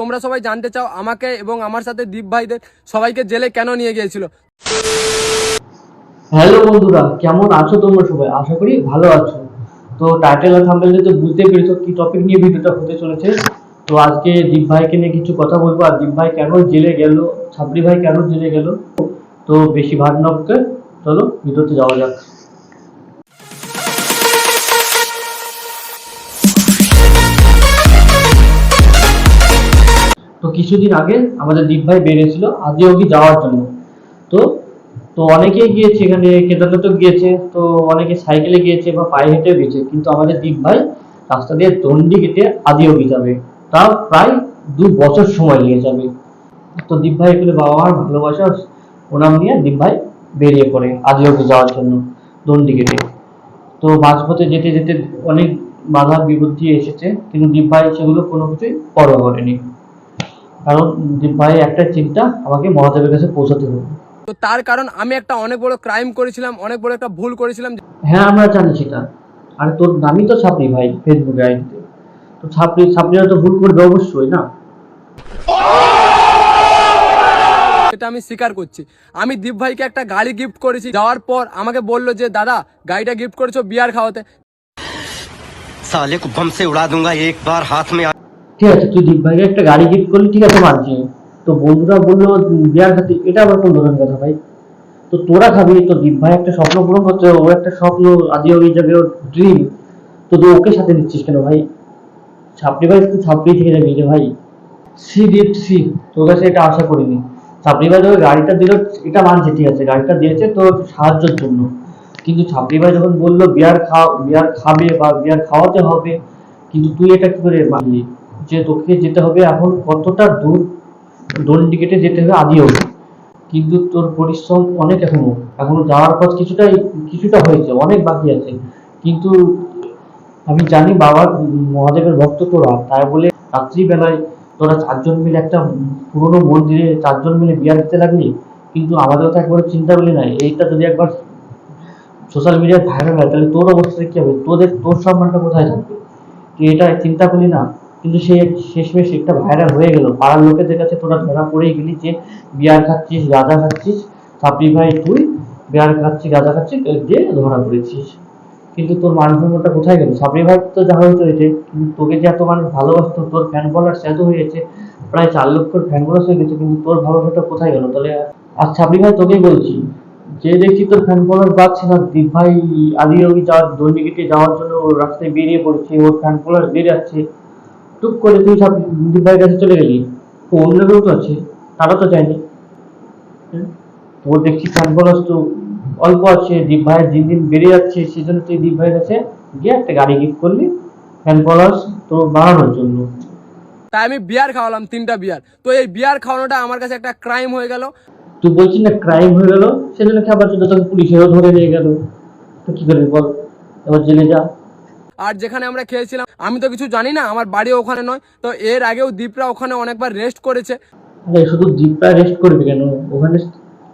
তোমরা সবাই জানতে চাও আমাকে এবং আমার সাথে দীপ ভাইদের সবাইকে জেলে কেন নিয়ে গিয়েছিল। হ্যালো বন্ধুরা, কেমন আছো তোমরা সবাই? আশা করি ভালো আছো। তো টাইটেল আর থাম্বনেল তো বুঝতে পেরেছ কি টপিক নিয়ে ভিডিওটা হতে চলেছে। তো আজকে দীপ ভাইকে নিয়ে কিছু কথা বলব। আর দীপ ভাই কেন জেলে গেল? ছাপড়ি ভাই কেন জেলে গেল? তো বেশি ভাট না বকে, চলো ভিডিওতে যাওয়া যাক। তো কিছুদিন আগে আমাদের দীপ ভাই বেরিয়েছিল আদিয়োগী যাওয়ার জন্য। তো তো অনেকেই গিয়েছে এখানে, কেদারনাথও গিয়েছে, তো অনেকে সাইকেলে গিয়েছে বা পায়ে হেঁটেও গিয়েছে, কিন্তু আমাদের দীপ ভাই রাস্তা দিয়ে দণ্ডি কেটে আদিয়োগী যাবে। তা প্রায় দু বছর সময় নিয়ে যাবে। তো দীপ ভাই এগুলো বাবা মার ভালোবাসা ওনাম নিয়ে দীপ ভাই বেরিয়ে পড়ে আদিয়োগী যাওয়ার জন্য দণ্ডি কেটে। তো মাঝপথে যেতে যেতে অনেক বাধা বিপত্তি এসেছে, কিন্তু দীপ ভাই সেগুলো কোনো কিছুই পরোয়া করেনি। কারণ দীপ ভাই একটা চিন্তা আমাকে মহাদেবের কাছে পৌঁছাতে হবে তো তার কারণ আমি একটা অনেক বড় ক্রাইম করেছিলাম অনেক বড় একটা ভুল করেছিলাম হ্যাঁ আমরা জানি সেটা আর তোর নামই তো ছাপড়ি ভাই ফেসবুকে আইডিতে তো ছাপড়ি ছাপড়িরা তো ভুল করবে অবশ্যই না সেটা আমি স্বীকার করছি আমি দীপ ভাইকে একটা গাড়ি গিফট করেছি যাওয়ার পর আমাকে বললো যে দাদা গাড়িটা গিফট করেছো বিয়ার খাওয়াতে साले को बम से उड़ा दूंगा एक बार हाथ में आ- ঠিক আছে, তুই দীপ ভাইকে একটা গাড়ি গিফট করলি, ঠিক আছে মানছি তো বন্ধুরা বলল বিয়ার খাতি এটা আবার কোন ধরনের কথা ভাই? তো তোরা খাবি, তো দীপ ভাই একটা স্বপ্ন পূরণ করতে ও একটা স্বপ্ন আদি ওই যাবে ওর ড্রিম তো তুই ওকে সাথে নিচ্ছিস কেন ভাই? ছাপড়ি ভাই তুই ছাপড়ি থেকে যাবি রে ভাই। সি ডিপ সি। তোর কাছে এটা আশা করিনি। ছাপড়ি ভাই যখন গাড়িটা দিল, এটা মানছে, ঠিক আছে, গাড়িটা দিয়েছে তোর সাহায্যের জন্য। কিন্তু ছাপড়ি ভাই যখন বলল বিয়ার খাও বিয়ার খাবে বা বিয়ার খাওয়াতে হবে, কিন্তু তুই এটা কি করে মানলি? যে তোকে যেতে হবে এখন কতটা দূর দণ্ডি যেতে হবে আদি অবধি। কিন্তু তোর পরিশ্রম অনেক এখনও। এখনও যাওয়ার পথ কিছুটাই কিছুটা হয়েছে, অনেক বাকি আছে। কিন্তু আমি জানি বাবার মহাদেবের ভক্ত তোরা। তাই বলে রাত্রিবেলায় তোরা চারজন মিলে একটা পুরোনো মন্দিরে চারজন মিলে বিয়ার দিতে লাগলি। কিন্তু আমাদেরও তো একবার চিন্তা করলি না এইটা যদি একবার সোশ্যাল মিডিয়ায় ভাইরাল হয়, তাহলে তোর অবস্থা কি হবে? তোদের তোর সম্মানটা কোথায় থাকবে? তুই এটা চিন্তা করলি না? কিন্তু সে শেষমেশ একটা ভাইরাল হয়ে গেল। পাড়ার লোকেদের কাছে তোরা ধরা পড়েই গেলি যে, বিয়ার খাচ্ছিস, গাঁজা খাচ্ছিস সাপড়ি ভাই তুই, বিয়ার খাচ্ছিস, গাঁজা খাচ্ছিস দিয়ে ধরা পড়েছিস। কিন্তু তোর মান সম্মানটা কোথায় গেল? সাপড়ি ভাই তো যা হয়েছে হয়েছে কিন্তু তোকে যে এত মানুষ ভালোবাসতো, তোর ফ্যান ফলোয়ার এত হয়ে গেছে, প্রায় চার লক্ষর ফ্যান ফলোয়ার হয়ে গেছে, কিন্তু তোর ভালোবাসাটা কোথায় গেল? তাহলে আর সাপড়ি ভাই তোকেই বলছি, যে দেখছি তোর ফ্যান ফলোয়ার পাচ্ছে না, দীপ ভাই, আদি রবি যাওয়ার দৈনিকেটে যাওয়ার জন্য রাস্তায় বেরিয়ে পড়ছে, ওর ফ্যান ফলোয়ার বেড়ে যাচ্ছে। টুক করে তুই সব দীপ ভাইয়ের কাছে চলে গেলি? তো অন্য কেউ তো আছে তারা তো যায়নি হুম? তোর দেখছি ফ্যান তো অল্প আছে দীপ ভাইয়ের দিন দিন বেড়ে যাচ্ছে সেই জন্য তুই দীপ ভাইয়ের কাছে গিয়ে একটা গাড়ি গিফট করলি ফ্যান ফলোয়ার্স তো বাড়ানোর জন্য। তাই আমি বিয়ার খাওয়ালাম তিনটা বিয়ার তো এই বিয়ার খাওয়ানোটা আমার কাছে একটা ক্রাইম হয়ে গেল। তুই বলছিস না ক্রাইম হয়ে গেল? সেজন্য খাবার জন্য তোকে পুলিশেও ধরে নিয়ে গেল। তো কি করবি বল? এবার জেলে যা। আর যেখানে আমরা খেয়েছিলাম আমি তো কিছু জানি না আমার বাড়ি ওখানে নয় তো এর আগেও দীপরা ওখানে অনেকবার রেস্ট করেছে। শুধু দীপরা রেস্ট করবি কেন? ওখানে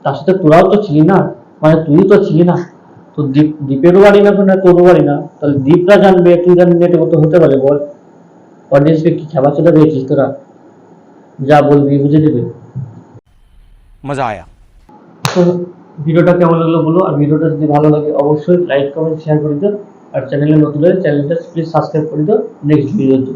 তার সাথে তোরাও তো ছিলি না? মানে তুই তো ছিলি না? তো দীপ দীপেরও বাড়ি না মানে না তোর বাড়ি না? তাহলে দীপরা জানবে তুই জানবে এটা কত হতে পারে বল। অডিয়েন্সকে কি খাবার চলে পেয়েছিস তোরা। যা বলবি বুঝে দেবে মজা আয়া। তো ভিডিওটা কেমন লাগল বলো আর ভিডিওটা যদি ভালো লাগে অবশ্যই লাইক কমেন্ট শেয়ার করে দিও। আর চ্যানেলে নতুন হলে চ্যানেলটা প্লিজ সাবস্ক্রাইব করে দিও। নেক্সট জন্য